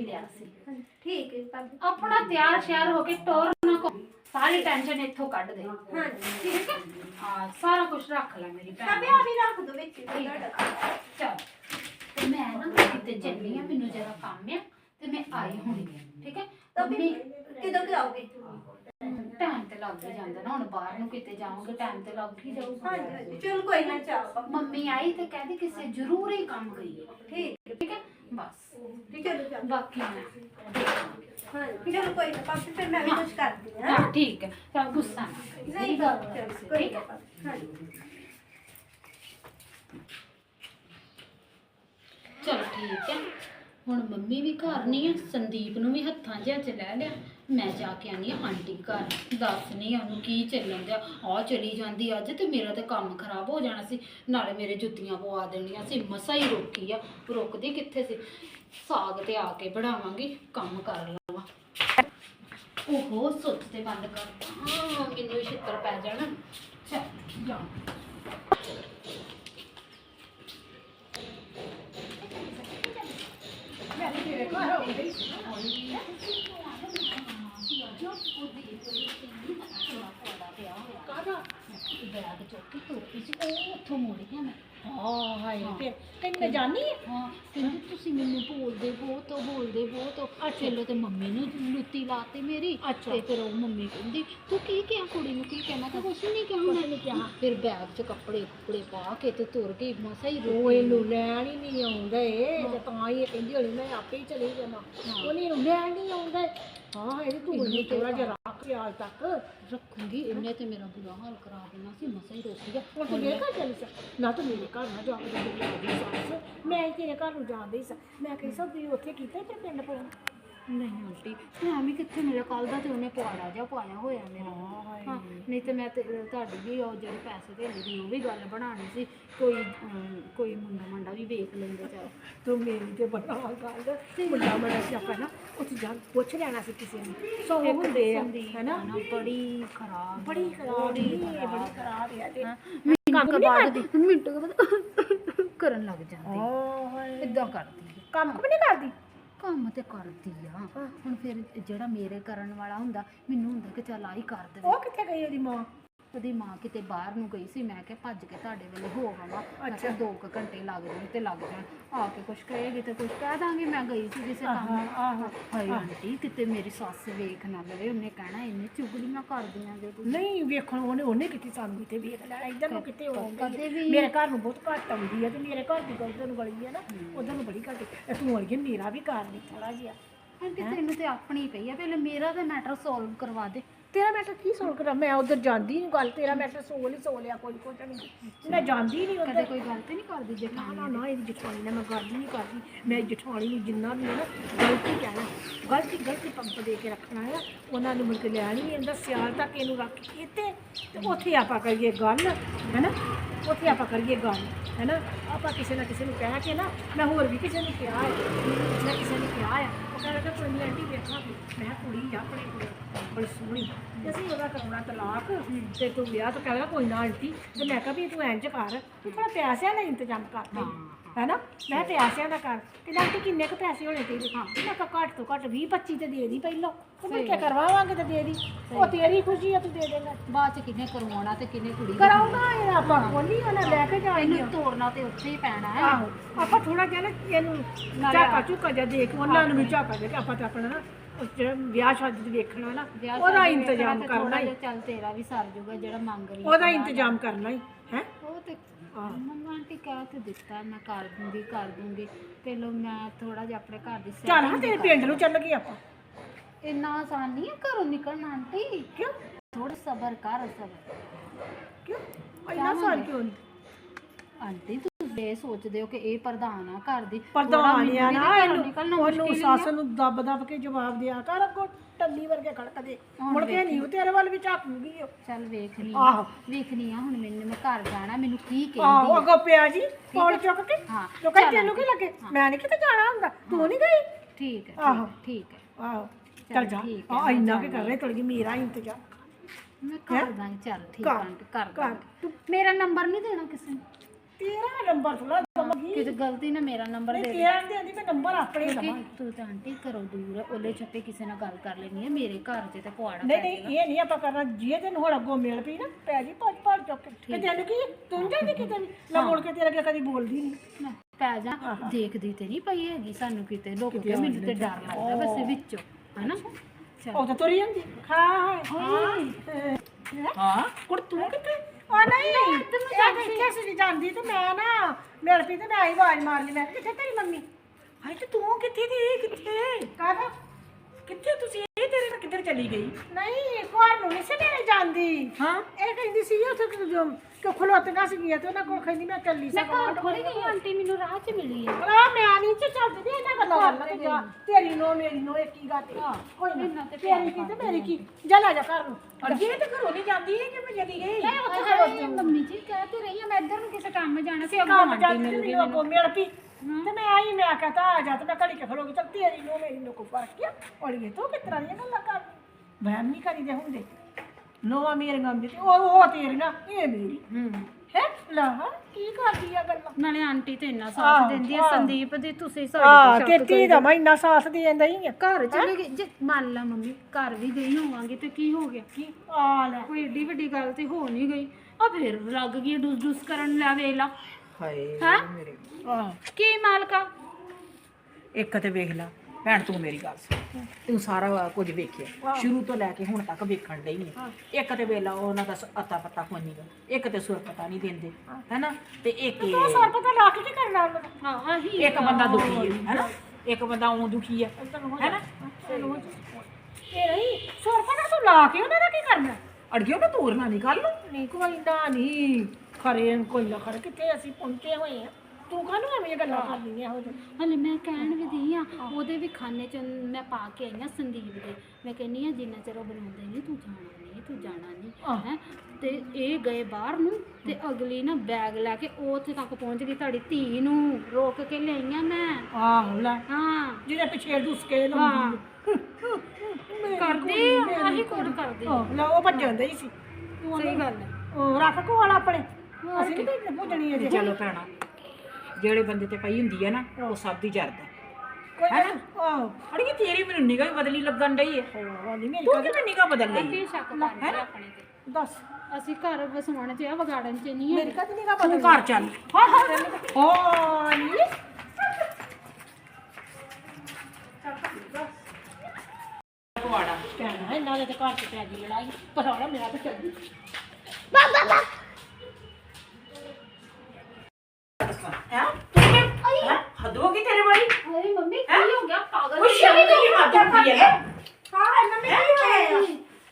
ਸਾਰੀ ਟੈਨਸ਼ਨ ਇੱਥੋਂ ਕੱਢ ਦੇ। ਹਾਂਜੀ ਠੀਕ ਹੈ ਹਾਂ ਸਾਰਾ ਕੁਝ ਰੱਖ ਲੈ ਮੇਰੀ ਭੈਣ ਭਾਬੀ ਆ ਵੀ ਰੱਖ ਦੋ ਵਿੱਚ ਤੁਹਾਡਾ ਚਲ ਤੇ ਮੈਂ ਨਾ ਕਿਤੇ ਚੱਲੀ ਆ ਮੈਨੂੰ ਜਰਾ ਕੰਮ ਆ ਤੇ ਮੈਂ ਆਈ ਹੁਣੀ ਠੀਕ ਹੈ? ਤਾਂ ਮੰਮੀ ਵੀ ਕਿਦੋਂ ਕਿ ਆਓਗੇ? ਟਾਈਮ ਤੇ ਲੱਗ ਹੀ ਜਾਂਦਾ ਨਾ ਹੁਣ ਬਾਹਰ ਨੂੰ ਕਿਤੇ ਜਾਵਾਂਗੇ ਟਾਈਮ ਤੇ ਲੱਗ ਹੀ ਜਾਊਗਾ। ਹਾਂਜੀ ਚਲ ਕੋਈ ਨਾ ਚਾਹ ਮੰਮੀ ਆਈ ਤੇ ਕਹਿੰਦੀ ਕਿਸੇ ਜ਼ਰੂਰੀ ਕੰਮ ਗਈ ਠੀਕ। ਠੀਕ ਹੈ? ਬਸ। ਠੀਕ ਹੈ ਬਾਕੀ ਮੈਂ ਹਾਂਜੀ। ਚਲੋ ਕੋਈ ਨਾ ਭਾਬੀ ਫਿਰ ਮੈਂ ਵੀ ਕੁਝ ਕਰਦੀ ਹਾਂ। ਹਾਂ ਠੀਕ ਹੈ। ਤਾਂ ਗੁੱਸਾ ਨਾ ਕਰੀ। ਨਹੀਂ ਗੱਲ ਭਾਬੀ ਚਲੋ ਠੀਕ ਕੋਈ ਹੈ? ਨਾ ਭਾਬੀ ਹਾਂਜੀ। ਚਲ ਠੀਕ ਹੈ। ਹੁਣ ਮੰਮੀ ਵੀ ਘਰ ਨਹੀਂ ਹੈ ਸੰਦੀਪ ਨੂੰ ਵੀ ਹੱਥਾਂ 'ਚ ਚ ਲੈ ਲਿਆ। ਮੈਂ ਜਾ ਕੇ ਆਨੀ ਆ ਆਂਟੀ ਘਰ। ਦੱਸ ਨਹੀਂ ਉਹਨੂੰ ਕੀ ਚੱਲਣ ਦਿਆ। ਆ ਚਲੀ ਜਾਂਦੀ ਅੱਜ ਤੇ ਮੇਰਾ ਤੇ ਕੰਮ ਖਰਾਬ ਹੋ ਜਾਣਾ ਸੀ। ਨਾਲੇ ਮੇਰੇ ਜੁੱਤੀਆਂ ਪਵਾ ਦੇਣੀਆਂ ਸੀ। ਮਸਾ ਹੀ ਰੋਕੀ ਆ। ਰੁਕਦੀ ਕਿੱਥੇ ਸੀ? ਸਾਗ ਤੇ ਆ ਕੇ ਬਣਾਵਾਂਗੀ। ਕੰਮ ਕਰ ਲਵਾਂ ਓਹੋ ਸੁੱਤ ਤੇ ਬੰਦ ਕਰ। ਮੈਨੂੰ ਛਿੱਤਰ ਪੈ ਜਾਣਾ। ਚੱਲ ਜਾ। ਬੈਗ ਚੁੱਕ ਕੇ ਟੋਪੀ ਸੀ ਉਹ ਉੱਥੋਂ ਮੁੜ ਗਿਆ ਮੈਂ। ਹਾਂ ਹਾਏ ਫਿਰ ਤੈਨੂੰ ਮੈਂ ਜਾਣੀ ਹੈ ਕਹਿੰਦੀ ਤੁਸੀਂ ਮੈਨੂੰ ਬੋਲਦੇ ਬਹੁਤ ਹੋ ਬੋਲਦੇ ਬਹੁਤ ਹੋ ਚਲੋ ਤੇ ਮੰਮੀ ਨੂੰ ਲੁੱਤੀ ਲਾਤੀ ਮੇਰੀ ਅੱਛਾ। ਤੇ ਫਿਰ ਉਹ ਮੰਮੀ ਕਹਿੰਦੀ ਤੂੰ ਕੀ ਕਿਹਾ ਕੁੜੀ ਨੂੰ ਕੀ ਕਹਿਣਾ ਤਾਂ ਕੁਛ ਨਹੀਂ ਕਿਹਾ ਮੈਂ ਨਹੀਂ ਕਿਹਾ। ਫਿਰ ਬੈਗ 'ਚ ਕੱਪੜੇ ਕੁਪੜੇ ਪਾ ਕੇ ਤੇ ਤੁਰ ਗਈ ਮਸਾ ਹੀ ਰੋ ਉਹ ਇਹਨੂੰ ਲੈਣ ਹੀ ਨਹੀਂ ਆਉਂਦਾ। ਤੇ ਤਾਂ ਹੀ ਇਹ ਕਹਿੰਦੀ ਹੋਣੀ ਮੈਂ ਆਪੇ ਹੀ ਚਲੀ ਜਾਵਾਂ। ਉਹਨੇ ਇਹਨੂੰ ਲੈਣ ਨਹੀਂ ਆਉਂਦਾ। ਹਾਂ ਇਹ ਤੂੰ ਥੋੜਾ ਜਿਹਾ ਰੱਖ ਤੱਕ। ਰੱਖੂੰਗੀ ਇਹਨੇ ਤੇ ਮੇਰਾ ਬੁਰਾ ਹਾਲ ਕਰਾ ਦੇਣਾ ਸੀ ਮਸਾਂ ਹੀ ਰੋਕੀ ਆ। ਹੁਣ ਤੂੰ ਮੇਰੇ ਘਰ ਚੱਲੀ ਸਾ ਨਾ ਤੂੰ ਮੇਰੇ ਘਰ ਨਾ ਜਾ ਕੇ ਸੱਸ। ਮੈਂ ਹੀ ਤੇਰੇ ਘਰ ਨੂੰ ਜਾਂਦੀ ਸਾਂ। ਮੈਂ ਕਹੀ ਸਾ ਤੁਸੀਂ ਉੱਥੇ ਕੀਤਾ ਤੇ ਪਿੰਡ ਪੋਣ ਨਹੀਂ ਆਂਟੀ ਮੈਂ ਵੀ ਕਿੱਥੇ ਮੇਰਾ ਕੱਲ ਦਾ ਤੇ ਉਹਨੇ ਪੁਆੜਾ ਜਿਹਾ ਪਾਇਆ ਹੋਇਆ ਮੇਰਾ। ਹਾਂ ਨਹੀਂ ਤੇ ਮੈਂ ਤੇ ਤੁਹਾਡੀ ਵੀ ਉਹ ਜਿਹੜੇ ਪੈਸੇ ਦੇ ਦੀ ਉਹ ਵੀ ਗੱਲ ਬਣਾਉਣੀ ਸੀ। ਕੋਈ ਅਮ, ਕੋਈ ਮੁੰਡਾ ਮੰਡਾ ਵੀ ਵੇਖ ਲੈਂਦੇ ਚੱਲ। ਤੂੰ ਮੇਰੀ ਤੇ ਬਣਾ ਗੱਲ। ਤੇ ਮੁੰਡਾ ਮੜਾ ਸੀ ਆਪਾਂ ਨਾ ਉੱਥੇ ਜਾ ਕੇ ਪੁੱਛ ਲੈਣਾ ਸੀ ਕਿਸੇ ਨੂੰ। ਸੋ ਹੁੰਦੇ ਆ ਸੰਦੀਪ ਹੈਨਾ? ਨਾ ਬੜੀ ਖਰਾਬ ਬੜੀ ਖਰਾਬ ਹੈ ਬੜੀ ਖਰਾਬ ਹੈ। ਤੇ ਮਿੰਟ ਕੇ ਬਾਅਦ ਮਿੰਟ ਕੇ ਬਾਅਦ ਕਰਨ ਲੱਗ ਜਾਂਦੀ। ਓਏ ਇਦਾਂ ਕਰਦੀ। ਕੰਮ ਵੀ ਨਹੀਂ ਕਰਦੀ? ਕੰਮ ਤੇ ਕਰਦੀ ਆ। ਹੁਣ ਫਿਰ ਜਿਹੜਾ ਮੇਰੇ ਕਰਨ ਵਾਲਾ ਹੁੰਦਾ ਮੈਨੂੰ ਹੁੰਦਾ ਕਿ ਚੱਲ ਆਈ ਕਰ ਦੇਵੇ। ਉਹ ਕਿੱਥੇ ਗਈ ਉਹਦੀ ਮਾਂ? ਉਹਦੀ ਮਾਂ ਕਿਤੇ ਬਾਹਰ ਨੂੰ ਗਈ ਸੀ ਮੈਂ ਕਿਹਾ ਭੱਜ ਕੇ ਤੁਹਾਡੇ ਵੇਲੇ ਹੋ ਆਵਾਂ। ਦੋ ਕੁ ਘੰਟੇ ਲੱਗ ਜਾਣ ਤੇ ਲੱਗ ਜਾਣ। ਆ ਕੇ ਕੁਛ ਕਹੇਗੀ ਤੇ ਕੁਛ ਕਹਿ ਦਾਂਗੀ ਮੈਂ ਗਈ ਸੀ ਕਿਸੇ ਕੰਮ ਆਹੋ ਹਾਏ ਆਂਟੀ ਕਿਤੇ ਮੇਰੀ ਸੱਸ ਵੇਖ ਨਾ ਲਵੇ ਉਹਨੇ ਕਹਿਣਾ ਇੰਨੀ ਚੁਗਲੀਆਂ ਕਰਦੀਆਂ ਜੇ ਤੁਸੀਂ। ਨਹੀਂ ਵੇਖਣ ਉਹਨੇ ਉਹਨੇ ਕਿਤੇ ਸਾਨੂੰ ਕਿਤੇ ਵੇਖ ਲੈਣਾ ਇੱਧਰ ਨੂੰ ਕਿਤੇ ਕਦੇ ਵੀ ਮੇਰੇ ਘਰ ਨੂੰ ਬਹੁਤ ਘੱਟ ਆਉਂਦੀ ਹੈ ਤੇ ਮੇਰੇ ਘਰ ਦੀ ਗੱਲ ਨੂੰ ਗਲੀ ਹੈ ਨਾ ਉਧਰ ਨੂੰ ਬੜੀ ਘੱਟ ਹੈ। ਤੂੰ ਅੜੀਏ ਮੇਰਾ ਵੀ ਘਰ ਨਹੀਂ ਥੋੜਾ ਜਿਹਾ। ਆਂਟੀ ਤੈਨੂੰ ਤੇ ਆਪਣੀ ਪਈ ਆ ਪਹਿਲੇ ਮੇਰਾ ਤੇ ਮੈਟਰ ਸੋਲਵ ਕਰਵਾ ਦੇ। ਤੇਰਾ ਮੈਟਰ ਕੀ ਸੋਲ ਕਰਾਂ? ਮੈਂ ਉਧਰ ਜਾਂਦੀ ਨਹੀਂ ਗੱਲ, ਤੇਰਾ ਮੈਟਰ ਸੋਲ ਹੀ ਸੋਲਿਆ ਕੋਈ ਕੁਝ ਨਹੀਂ ਮੈਂ ਜਾਂਦੀ ਨਹੀਂ ਕਦੇ ਕੋਈ ਗੱਲ ਤੇ ਨਹੀਂ ਕਰਦੀ? ਜੇ ਨਾ ਨਾ ਇਹਦੀ ਜਠਾਣੀ ਨਾਲ ਮੈਂ ਗੱਲ ਹੀ ਨਹੀਂ ਕਰਦੀ। ਮੈਂ ਜਠਾਣੀ ਨੂੰ ਜਿੰਨਾ ਵੀ ਹੈ ਨਾ, ਗਲਤੀ ਕਹਿਣਾ। ਗਲਤੀ ਗਲਤੀ ਪੰਪ ਦੇ ਕੇ ਰੱਖਣਾ ਹੈ ਉਹਨਾਂ ਨੂੰ ਮੁੜ ਕੇ ਲੈਣੀ ਇਹਦਾ ਸਿਆਲ ਤੱਕ ਇਹਨੂੰ ਰੱਖ ਕੇ ਤੇ ਉੱਥੇ ਆਪਾਂ ਕਰੀਏ ਗੱਲ ਹੈਨਾ ਉੱਥੇ ਆਪਾਂ ਕਰੀਏ ਗੱਲ ਹੈ ਨਾ ਆਪਾਂ ਕਿਸੇ ਨਾ ਕਿਸੇ ਨੂੰ ਕਹਿ ਕੇ ਨਾ, ਮੈਂ ਹੋਰ ਵੀ ਕਿਸੇ ਨੂੰ ਕਿਹਾ ਹੈ, ਮੈਂ ਕਿਸੇ ਨੂੰ ਕਿਹਾ ਹੈ, ਉਹ ਕਹਿੰਦਾ ਕਿ ਕੋਈ ਨਹੀਂ ਆਂਟੀ ਵੇਖਾਂਗੇ। ਮੈਂ ਕਿਹਾ ਕੁੜੀ ਆ ਆਪਣੇ ਕੋਲ, ਬੜੀ ਸੋਹਣੀ। ਤੇ ਅਸੀਂ ਉਹਦਾ ਕਰਾਉਣਾ ਤਲਾਕ ਤੇ ਤੂੰ ਵਿਆਹ ਤੋਂ ਕਹਿੰਦਾ ਕੋਈ ਨਾ ਆਂਟੀ, ਤੇ ਮੈਂ ਕਿਹਾ ਵੀ ਤੂੰ ਇੰਜ ਕਰ, ਤੂੰ ਥੋੜਾ ਪੈਸਿਆਂ ਦਾ ਇੰਤਜ਼ਾਮ ਕਰ ਦੇ। ਹੈਨਾ? ਮੈਂ ਕਿਹਾ ਪੈਸਿਆਂ ਦਾ ਕਰ ਤੇ ਆਂਟੀ ਕਿੰਨੇ ਕੁ ਪੈਸੇ ਹੋਣੇ ਚਾਹੀਦੇ ਹਾਂ ਮੈਂ ਕਿਹਾ ਘੱਟ ਤੋਂ ਘੱਟ 20 25 ਤੇ ਦੇ ਦੀ ਪਹਿਲਾਂ। ਤੇ ਮੁੜ ਕੇ ਕਰਵਾਵਾਂਗੇ ਤੇ ਦੇ ਦੀ। ਉਹ ਤੇਰੀ ਖੁਸ਼ੀ ਆ ਤੂੰ ਦੇ ਦੇਗਾ ਬਾਅਦ ਚ ਕਿਹਨੇ ਕਰਵਾਉਣਾ ਤੇ ਕਿਹਨੇ ਕੁੜੀ ਕਰਾਉਣਾ ਇਹ ਆਪਾਂ ਕੋਲੀ ਉਹਨਾਂ ਲੈ ਕੇ ਜਾਏਂਗੇ ਇਹਨੂੰ ਤੋੜਨਾ ਤੇ ਉੱਥੇ ਹੀ ਪੈਣਾ ਹੈ। ਆਪਾਂ ਥੋੜਾ ਜਿਹਾ ਨਾ ਇਹਨੂੰ ਝਾਕਾ ਝੁਕਾ ਜਿਹਾ ਦੇਖ ਉਹਨਾਂ ਨੂੰ ਵੀ ਝਾਕਾ ਦੇ ਕੇ ਆਪਾਂ ਤਾਂ ਆਪਣਾ ਨਾ ਉਹ ਜਿਹੜਾ ਵਿਆਹ ਸ਼ਾਦੀ ਵੇਖਣਾ ਨਾ ਉਹਦਾ ਇੰਤਜ਼ਾਮ ਕਰਨਾ ਹੀ। ਚੱਲ ਤੇਰਾ ਵੀ ਸਰ ਜੂਗਾ ਜਿਹੜਾ ਮੰਗ ਰਹੀ ਉਹਦਾ ਇੰਤਜ਼ਾਮ ਕਰਨਾ ਹੀ ਹੈ? ਉਹ ਤੇ ਮੰਮਾ ਆਂਟੀ ਕਹਿ ਤੇ ਦਿੱਤਾ ਮੈਂ ਕਰ ਦੂੰਗੀ ਕਰ ਦੂੰਗੀ। ਤੇ ਲੋ ਮੈਂ ਥੋੜਾ ਜਿਹਾ ਆਪਣੇ ਘਰ ਦੀ ਚੱਲ ਹਾਂ ਤੇਰੇ ਪਿੰਡ ਨੂੰ ਚੱਲ ਗਏ ਆਪਾਂ ਇੰਨਾ ਆਸਾਨ ਨਹੀਂ ਹੈ ਘਰੋਂ ਨਿਕਲਣਾ ਆਂਟੀ? ਕਿਉਂ? ਥੋੜਾ ਸਬਰ ਕਰ ਸਬਰ। ਕਿਉਂ? ਇੰਨਾ ਸਾਲ ਕਿਉਂ ਨਹੀਂ ਆਂਟੀ ਤੁਸੀਂ ਇਹ ਸੋਚਦੇ ਹੋ ਕਿ ਇਹ ਪ੍ਰਧਾਨ ਆ ਘਰ ਦੀ। ਪ੍ਰਧਾਨ ਆ ਨਾ ਇਹਨੂੰ ਨਿਕਲਣਾ ਉਹਨੂੰ ਸੱਸ ਨੂੰ ਦੱਬ ਦੱਬ ਕੇ ਜਵਾਬ ਦਿਆ ਕਰ ਅੱਗੋਂ। ਟੱਲੀ ਵਰਗੇ ਖੜਕਦੇ ਮੁੜ ਕੇ ਨਹੀਂ ਤੇਰੇ ਵੱਲ ਵੀ ਝਾਕੂਗੀ ਉਹ। ਚੱਲ ਵੇਖਣੀ ਆਹੋ। ਵੇਖਣੀ ਆ ਹੁਣ ਮੈਨੂੰ ਮੈਂ ਘਰ ਜਾਣਾ ਮੈਨੂੰ ਕੀ ਕਹਿੰਦੀ ਆਹੋ ਅੱਗੋਂ ਪਿਆ ਜੀ ਪੌੜ ਚੁੱਕ ਕੇ। ਹਾਂ ਤੂੰ ਕਹਿੰਦੀ ਤੈਨੂੰ ਕੀ ਲੱਗੇ? ਮੈਂ ਨਹੀਂ ਕਿਤੇ ਜਾਣਾ ਹੁੰਦਾ। ਤੂੰ ਨਹੀਂ ਗਈ? ਠੀਕ ਹੈ ਆਹੋ। ਠੀਕ ਹੈ ਆਹੋ। ਚੱਲ ਜਾ। ਠੀਕ ਆ ਇੰਨਾ ਕਿ ਕਰ ਰਹੇ? ਤੋੜੀ ਮੇਰਾ ਇੰਤਜ਼ਾਮ ਮੈਂ ਕਰ ਦਾਂਗੀ ਚੱਲ ਠੀਕ ਕਰ, ਆਂਟੀ ਕਰ ਕਰ ਦਾਂਗੀ ਮੇਰਾ ਨੰਬਰ ਨਹੀਂ ਦੇਣਾ ਕਿਸੇ ਨੂੰ? ਤੇਰਾ ਨੰਬਰ ਥੋੜਾ ਦਵਾਂਗੀ ਕਿਤੇ ਗਲਤੀ ਨਾਲ ਮੇਰਾ ਨੰਬਰ ਦੇ ਤੇਰਾ ਦੇ ਆਂਦੀ ਮੈਂ ਨੰਬਰ ਆਪਣੇ ਹੀ ਦਵਾਂਗੀ ਤੂੰ ਤਾਂ ਆਂਟੀ ਘਰੋਂ ਦੂਰ ਹੈ ਉਹਲੇ ਛੱਪੇ ਕਿਸੇ ਨਾਲ ਗੱਲ ਕਰ ਲੈਣੀ ਹੈ ਮੇਰੇ ਘਰ 'ਚ ਤੇ ਪੁਆੜਾ ਨਹੀਂ ਨਹੀਂ ਇਹ ਨਹੀਂ ਆਪਾਂ ਕਰਨਾ ਜੇ ਤੈਨੂੰ ਹੁਣ ਅੱਗੋਂ ਮਿਲ ਪਈ ਨਾ ਪੈ ਜੀ ਭੱਜ ਭੱਜ ਚੁੱਕ ਕੇ। ਤੇ ਤੈਨੂੰ ਕੀ ਤੂੰ ਜਾਂਦੀ ਕਿਤੇ ਵੀ ਮੈਂ ਮੁੜ ਕੇ ਤੇਰੇ ਅੱਗੇ ਕਦੀ ਬੋਲਦੀ ਨਹੀਂ ਨਾ, ਪੈ ਜਾ ਦੇਖਦੀ ਤੇ ਨਹੀਂ ਪਈ ਹੈਗੀ ਸਾਨੂੰ ਕਿਤੇ ਲੁੱਕ ਕੇ ਮੈਨੂੰ ਤੇ ਡਰ ਲੱਗਦਾ ਵੈਸੇ ਵਿੱਚੋਂ ਹੈਨਾ? ਚੱਲ। ਉਹ ਤਾਂ ਤੁਰੀ ਜਾਂਦੀ। ਹਾਂ ਹਾਂ ਹਾਂ। ਕੁੜ ਤੂੰ ਕਿੱਥੇ? ਆ ਨਹੀਂ। ਤੈਨੂੰ ਇੱਥੇ ਸੀ ਜਾਂਦੀ ਤੇ ਮੈਂ ਨਾ ਮਿਲ ਪਈ ਤੇ ਮੈਂ ਆਈ ਆਵਾਜ਼ ਮਾਰ ਲਈ ਮੈਂ ਕਿਹਾ ਕਿੱਥੇ ਤੇਰੀ ਮੰਮੀ? ਹਾਏ ਤੇ ਤੂੰ ਕਿੱਥੇ ਦੀ? ਕਿੱਥੇ? ਕਾਹਦਾ? ਕਿੱਥੇ ਤੁਸੀਂ? ਕਿੱਧਰ ਚਲੀ ਗਈ? ਨਹੀਂ ਘਰ ਨੂੰ ਨਹੀਂ ਸੀ ਮੇਰੇ ਜਾਂਦੀ। ਹਾਂ? ਇਹ ਕਹਿੰਦੀ ਸੀ ਉੱਥੇ ਕਿ ਜੋ ਕਿ ਖਲੋਤੀਆਂ ਸੀਗੀਆਂ ਤੇ ਉਹਨਾਂ ਕੋਲ ਕਹਿੰਦੀ ਮੈਂ ਚੱਲੀ ਸੀ ਘਰ ਥੋੜੀ ਗਈ ਆਂਟੀ ਮੈਨੂੰ ਰਾਹ 'ਚ ਮਿਲੀ ਹੈ ਆ ਮੈਂ ਨਹੀਂ ਚ ਚੱਲਦੀ ਨਹੀਂ ਇਹਨਾਂ ਗੱਲਾਂ ਕਰਨਾ ਤੂੰ ਜਾ ਤੇਰੀ ਨੋ ਮੇਰੀ ਨੋ ਇੱਕ ਹੀ ਗੱਲ ਹੈ ਕੋਈ ਨਾ ਤੇਰੀ ਕੀ ਤੇ ਮੇਰੀ ਕੀ? ਜਾ ਲੈ ਜਾ ਘਰ ਨੂੰ। ਅੱਗੇ ਤੇ ਘਰੋਂ ਨਹੀਂ ਜਾਂਦੀ ਇਹ ਕਿ ਮੈਂ ਚਲੀ ਗਈ? ਨਹੀਂ ਉੱਥੇ ਮੰਮੀ ਜੀ ਕਹਿ ਤੇ ਰਹੀ ਆ ਮੈਂ ਇੱਧਰ ਨੂੰ ਕਿਸੇ ਕੰਮ ਜਾਣਾ ਸੀ ਅੱਗੋਂ ਕੰਮ ਆਂਟੀ ਜਾਂਦੀ ਮਿਲ ਗਈ ਮੈਨੂੰ ਮਿਲ ਪਈ ਤੇ ਮੈਂ ਆਈ ਮੈਂ ਕਹਤਾ ਆ ਜਾ ਤੇ ਮੈਂ ਘੜੀ ਕੇ ਖਲੋਗੀ ਚੱਲ ਤੇਰੀ ਨੋ ਮੇਰੀ ਨੋ ਕੋ ਫ਼ਰਕ ਕੀ ਔੜੀਏ ਤੂੰ ਕਿਸ ਤਰ੍ਹਾਂ ਦੀਆਂ ਗੱਲਾਂ ਕਰ ਵਹਿਮ ਨਹੀਂ ਕਰੀਦੇ ਹੁੰਦੇ। ਨੋਵਾ ਮੇਰੀਆਂ ਹੁੰਦੀ ਤੇ ਉਹ ਉਹ ਤੇਰੀਆਂ ਇਹ ਮੇਰੀ। ਹੂੰ। ਹੈ? ਲਾ ਕੀ ਕਰਦੀ ਆ ਗੱਲਾਂ? ਨਾਲੇ ਆਂਟੀ ਤੇ ਇੰਨਾ ਸਾਥ ਦਿੰਦੀ ਆਹੋ। ਸੰਦੀਪ ਦੀ ਤੁਸੀਂ ਆ ਸਾਡੇ ਤੇ ਤੇਤੀ ਦਾ ਮੈਂ ਇੰਨਾ ਸਾਥ ਦੇ ਜਾਂਦਾ ਹੀ ਆ? ਘਰ ਚਲੇ ਗਏ ਜੇ ਮੰਨ ਲਾ ਮੰਮੀ ਘਰ ਵੀ ਗਈ ਹੋਵਾਂਗੀ ਤੇ ਕੀ ਹੋ ਗਿਆ? ਕੀ? ਆ ਲੈ। ਕੋਈ ਏਡੀ ਵੱਡੀ ਗੱਲ ਤੇ ਹੋ ਨਹੀਂ ਗਈ। ਆ ਫਿਰ ਲੱਗ ਗਈ ਡੁਸ ਡੁਸ ਕਰਨ ਲੈ ਵੇਲਾ ਹਾਏ ਹਾਂ? ਆਹ। ਕੀ ਮਾਲਕਾ? ਇੱਕ ਤੇ ਵੇਖ ਲੈ ਭੈਣ ਤੂੰ ਮੇਰੀ ਗੱਲ ਸੁਣ। ਤੂੰ ਸਾਰਾ ਕੁਝ ਵੇਖਿਆ। ਸ਼ੁਰੂ ਤੋਂ ਲੈ ਕੇ ਹੁਣ ਤੱਕ ਵੇਖਣ ਡਈ ਹੈ ਇੱਕ ਤੇ ਵੇਲਾ ਉਹਨਾਂ ਦਾ ਅਤਾ ਪਤਾ ਕੋਈ ਨਹੀਂਗਾ ਇੱਕ ਤੇ ਸੁਰ ਪਤਾ ਨਹੀਂ ਦਿੰਦੇ ਹੈਨਾ? ਤੇ ਇੱਕ ਇਹ- ਸਰ ਪਤਾ ਲਾ ਕੇ ਕੀ ਕਰਨਾ ਉਹਨਾਂ ਨੇ ਹਾਂ ਆਹੀ ਇੱਕ ਬੰਦਾ ਦੁਖੀ ਹੈ ਹੈਨਾ? ਇੱਕ ਬੰਦਾ ਉਹ ਦੁਖੀ ਹੈ ਹੈਨਾ? ਲਾ ਕੇ ਉਹਨਾਂ ਦਾ ਕੀ ਕਰਨਾ? ਅੜਗੇ ਉਹਨੂੰ ਤੋਰਨਾ ਨਹੀਂ ਕੱਲ ਨੂੰ ਨਹੀਂ ਕੋਈ ਨਾ ਨਹੀਂ ਖਰੇ ਕੋਈ ਨਾ ਖਰੇ ਕਿੱਥੇ ਅਸੀਂ ਪਹੁੰਚੇ ਹੋਏ ਆ? ਤੂੰ ਕਾਹਨੂੰ ਐਵੇਂ ਗੱਲਾਂ ਕਰਨੀਆਂ ਹੋ ਜਾ ਹਲੇ ਮੈਂ ਕਹਿਣ ਵੀ ਦੀ ਆ ਉਹਦੇ ਵੀ ਖਾਨੇ ਚ ਮੈਂ ਪਾ ਕੇ ਆਈ ਆ ਸੰਦੀਪ ਦੇ। ਮੈਂ ਕਹਿੰਨੀ ਆ ਜਿੰਨਾ ਚਿਰ ਉਹ ਬਣਾਉਂਦੇ ਨਹੀਂ ਤੂੰ ਜਾਣਾ ਨਹੀਂ ਤੂੰ ਜਾਣਾ ਨਹੀਂ ਹੈ। ਤੇ ਇਹ ਗਏ ਬਾਹਰ ਨੂੰ ਤੇ ਅਗਲੀ ਨਾ ਬੈਗ ਲੈ ਕੇ ਉੱਥੇ ਤੱਕ ਪਹੁੰਚ ਗਈ ਤੁਹਾਡੀ ਧੀ ਨੂੰ। ਰੋਕ ਕੇ ਲਿਆਈਆਂ ਮੈਂ। ਆਹੋ ਲੈ। ਹਾਂ। ਜਿਹਦੇ ਪਿੱਛੇ ਦੁਸਕੇ ਲਾਉਂਦੀ ਕਰਦੀ ਆ, ਆਹੀ ਕੋਡ ਕਰਦੀ ਆ। ਲੈ ਉਹ ਭੱਜਣ ਦੇ ਹੀ ਸੀ। ਸਹੀ ਗੱਲ ਹੈ। ਉਹ ਰੱਖ ਕੋਲ ਆਪਣੇ। ਅਸੀਂ ਚਲੋ ਭੈਣਾ ਜਿਹੜੇ ਬੰਦੇ ਤੇ ਪਈ ਹੁੰਦੀ ਹੈ ਨਾ ਉਹ ਸਭ ਦੀ ਜਰਦਾ ਕੋਈ ਨਾ ਆਹੋ। ਅੜਗੇ ਤੇਰੀ ਮੈਨੂੰ ਨਿਗਾਹ ਹੀ ਬਦਲੀ ਲੱਗਣ ਡਈ ਹੈ ਉਹ ਨਹੀਂ ਮੇਰੀ ਤੂੰ ਕਿਵੇਂ ਨਿਗਾਹ ਬਦਲ ਲਈ? ਸ਼ੱਕ ਆਪਣੇ ਤੇ। ਦੱਸ। ਅਸੀਂ ਘਰ ਵਸਾਉਣ ਚ ਆ ਵਿਗਾੜਨ ਚ ਨਹੀਂ ਮੇਰੀ ਹੈ ਕਦ ਨਹੀਂ ਗਾ ਤੂੰ ਪਤਾ ਘਰ ਚੱਲ। ਹਾਂ ਹਾਂ। ਹਾਂ ਕਹਿਣਾ ਹੈ ਨਾਲੇ ਤੇ ਘਰ ਚ ਪੈ ਗਈ ਲੜਾਈ। ਪਤਾ ਨਾ ਮੇਰਾ ਤਾਂ ਚੱਲ ਹੈ ਤੂੰ ਹੱਦ ਹੋ ਗਈ ਤੇਰੇ ਵਾਲੀ ਅਰੇ ਮੰਮੀ ਕੀ ਹੋ ਗਿਆ ਪਾਗਲ ਕੋਈ ਸ਼ਰਮ ਨਹੀਂ ਹੱਦ ਹੁੰਦੀ ਹੈ ਹਾਂ ਮੰਮੀ ਕੀ ਹੋਇਆ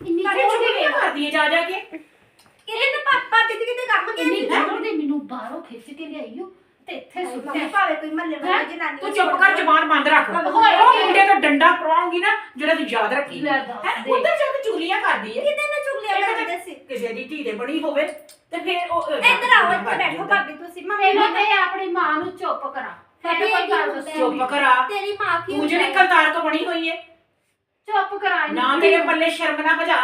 ਇੰਨੀ ਤੂੰ ਜ਼ੋਰ ਚੁਗਲੀਆਂ ਦੀ ਕਰਦੀ ਹੈ ਜਾ ਜਾ ਕੇ ਕਿਰਨ ਦੇ ਪਾਪਾ ਕਿਤੇ ਕਿਤੇ ਕੰਮ ਇੰਨੀ ਜ਼ੋਰ ਦੀ ਮੈਨੂੰ ਬਾਹਰੋਂ ਖਿੱਚ ਕੇ ਲਿਆਈਓ ਤੇ ਇੱਥੇ ਸੁੱਟਿਆ ਭਾਵੇਂ ਕੋਈ ਮੱਲੇ ਵਾਲਾ ਜਨਾਨੀ ਤੂੰ ਚੁੱਪ ਕਰ ਜ਼ਬਾਨ ਬੰਦ ਰੱਖ ਹੋਇਆ ਉਹ ਕੀ? ਮੁੰਡੇ ਤੋਂ ਡੰਡਾ ਪਰਾਉਂਗੀ ਨਾ ਜਿਹੜਾ ਤੂੰ ਯਾਦ ਰੱਖੀ ਲੈ ਦੱਸ? ਦੇ। ਉੱਧਰ ਜਾ ਕੇ ਚੁਗਲੀਆਂ ਕਰਦੀ ਹੈ ਕਿਤੇ ਨਾ ਚੁਗਲੀਆਂ ਇੱਕ ਕਰਦੇ ਤਾਂ ਸੀ ਕਿਸੇ ਦੀ ਧੀ ਦੇ ਬਣੀ ਹੋਵੇ ਤੇ ਫਿਰ ਉਹ ਇੱਧਰ ਆਓ ਇੱਥੇ ਬੈਠੋ ਭਾਬੀ ਤੁਸੀਂ ਮੰਮੀ ਪਹਿਲਾਂ ਤੇ ਆਪਣੀ ਮਾਂ ਨੂੰ ਚੁੱਪ ਕਰਾ। ਫਿਰ ਕੋਈ ਗੱਲ ਦੱਸੋ ਚੁੱਪ ਕਰਾ। ਤੇਰੀ ਮਾਂ ਕੀ ਤੂੰ ਜਿਹੜੀ ਕਰਤਾਰ ਤੋਂ ਬਣੀ ਹੋਈ ਹੈ ਚੁੱਪ ਕਰਾ ਇਹਨੂੰ। ਨਾ ਤੇਰੇ ਪੱਲੇ ਸ਼ਰਮ ਨਾ ਹਜਾ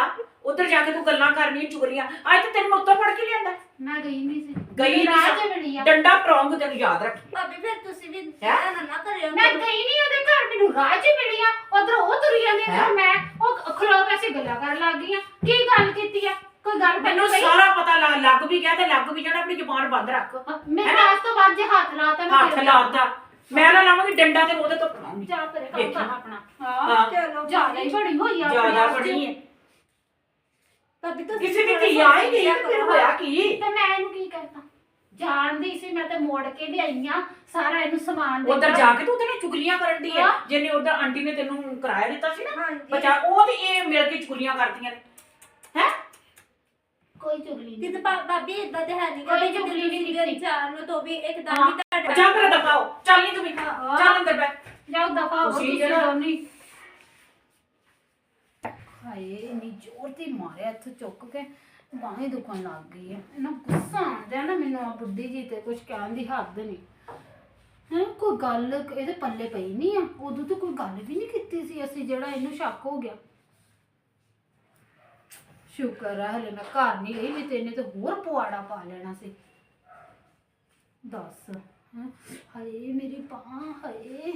ਉੱਧਰ ਜਾ ਕੇ ਤੂੰ ਗੱਲਾਂ ਕਰਨੀਆਂ ਚੁਗਲੀਆਂ। ਅੱਜ ਤੇ ਤੈਨੂੰ ਉੱਤੋਂ ਫੜ ਕੇ ਲਿਆਂਦਾ। ਮੈਂ ਗਈ ਨਹੀਂ ਸੀ। ਗਈ ਰਾਹ ਨਹੀਂ ਚ ਮਿਲੀ ਆ। ਡੰਡਾ ਪਰਾਉਂਗ ਤੈਨੂੰ ਯਾਦ ਰੱਖ। ਭਾਬੀ ਫਿਰ ਤੁਸੀਂ ਵੀ ਹੈਂ? ਨਾ ਨਾ ਕਰਿਓ। ਮੈਂ ਗਈ ਨਹੀਂ ਉਹਦੇ ਘਰ ਮੈਨੂੰ ਰਾਹ ਚ ਮਿਲੀ ਆ। ਉਧਰ ਉਹ ਤੁਰੀ ਜਾਂਦੀ ਆ ਹੈਂ? ਤੇ ਮੈਂ ਉਹ ਖਲੋ ਕੇ ਅਸੀਂ ਗੱਲਾਂ ਕਰਨ ਲੱਗ ਗਈ ਆ ਕੀ ਗੱਲ ਕੀਤੀ ਆ? ਕੋਈ ਗੱਲ ਮੈਨੂੰ ਸਾਰਾ ਪਤਾ ਲੱਗ- ਲੱਗ ਵੀ ਗਿਆ ਤੇ ਲੱਗ ਵੀ ਜਾਣਾ ਆਪਣੀ ਜ਼ੁਬਾਨ ਬੰਦ ਰੱਖ। ਮੈਂ? ਅੱਜ ਤੋਂ ਬਾਅਦ ਜੇ ਹੱਥ ਲਾਤਾ ਮੈਂ ਹੱਥ ਫਿਰ- ਲਾਤਾ ਮੈਂ ਨਾ ਲਾਵਾਂਗੀ ਡੰਡਾ ਤੇ ਉਹਦੇ ਤੋਂ ਜਾ ਪਰੇ ਕੰਮ ਦੇਖੀ। ਕਰ ਆਪਣਾ। ਹਾਂ। ਚਲੋ। ਜ਼ਿਆਦਾ ਹੀ ਬੜੀ ਹੋਈ ਆ ਜ਼ਿਆਦਾ ਆਪਣੇ ਆਪ 'ਚ। ਬਣੀ ਹੈ। ਭਾਬੀ ਤੁਸੀਂ ਕਿਸੇ ਦੀ ਧੀ ਆਈ ਗਈ ਤੇ ਫਿਰ ਹੋਇਆ ਕੀ? ਤੇ ਮੈਂ ਇਹਨੂੰ ਕੀ ਕਰਤਾ ਜਾਣਦੀ ਸੀ ਮੈਂ ਤੇ ਮੋੜ ਕੇ ਲਿਆਈ ਆ ਸਾਰਾ ਇਹਨੂੰ ਸਮਾਨ ਦੇ ਉਧਰ ਜਾ ਕੇ ਤੂੰ ਉਹਦੇ ਨਾਲ ਚੁਗਲੀਆਂ ਕਰਨ ਦੀ ਹੈ ਹਾਂ। ਜਿਹਨੇ ਉਧਰ ਆਂਟੀ ਨੇ ਤੈਨੂੰ ਕਿਰਾਇਆ ਦਿੱਤਾ ਸੀ ਨਾ ਹਾਂਜੀ। ਬਚਾ ਉਹ ਤੇ ਇਹ ਮਿਲ ਕੇ ਚੁਗਲੀਆਂ ਕਰਦੀਆਂ ਨੇ। ਹੈ? ਕੋਈ ਚੁਗਲੀ ਨਹੀਂ ਕਿਤੇ। ਭਾਬੀ ਇਦਾਂ ਤੇ ਹੈ ਨਹੀਂ ਕੋਈ ਚੁਗਲੀ ਨਹੀਂ ਕੀਤੀ। ਜਾਣ ਨੂੰ ਤੋਂ ਵੀ ਇੱਕਦਮ ਹਾਂ। ਤੁਹਾਡਾ ਜਾ ਫਿਰ ਦਫਾਓ ਚੱਲ ਨਹੀਂ ਤੂੰ ਵੀ। ਹਾਂ। ਚੱਲ ਅੰਦਰ ਬੈ ਜਾਓ ਦਫਾ ਹੋ ਤੁਸੀਂ ਤੁਸੀਂ ਜਿਹੜਾ- ਦੋਨੀ ਹਾਏ, ਇੰਨੀ ਜ਼ੋਰ ਦੀ ਮਾਰਿਆ ਇੱਥੇ ਚੁੱਕ ਕੇ, ਬਾਹਾਂ ਦੁਖਣ ਲੱਗ ਗਈ ਹੈ ਇਹਨਾਂ ਗੁੱਸਾ ਆਉਂਦਾ ਨਾ ਮੈਨੂੰ ਆ ਬੁੱਢੀ ਜੀ ਤੇ ਕੁਝ ਕਹਿਣ ਦੀ ਹੱਦ ਨਹੀਂ। ਹੈ, ਕੋਈ ਗੱਲ, ਇਹਦੇ ਪੱਲੇ ਪਈ ਨਹੀਂ ਆ। ਉਦੋਂ ਤਾਂ ਕੋਈ ਗੱਲ ਵੀ ਨਹੀਂ ਕੀਤੀ ਸੀ ਅਸੀਂ, ਜਿਹੜਾ ਇਹਨੂੰ ਸ਼ੱਕ ਹੋ ਗਿਆ। ਸ਼ੁਕਰ ਆ, ਹਲੇ ਮੈਂ ਘਰ ਨਹੀਂ ਗਈ, ਨਹੀਂ ਤੇ ਇਹਨੇ ਤਾਂ ਹੋਰ ਪੁਆੜਾ ਪਾ ਲੈਣਾ ਸੀ। ਦੱਸ, ਹੈਂ, ਹਾਏ, ਮੇਰੀ ਬਾਹ, ਹਾਏ।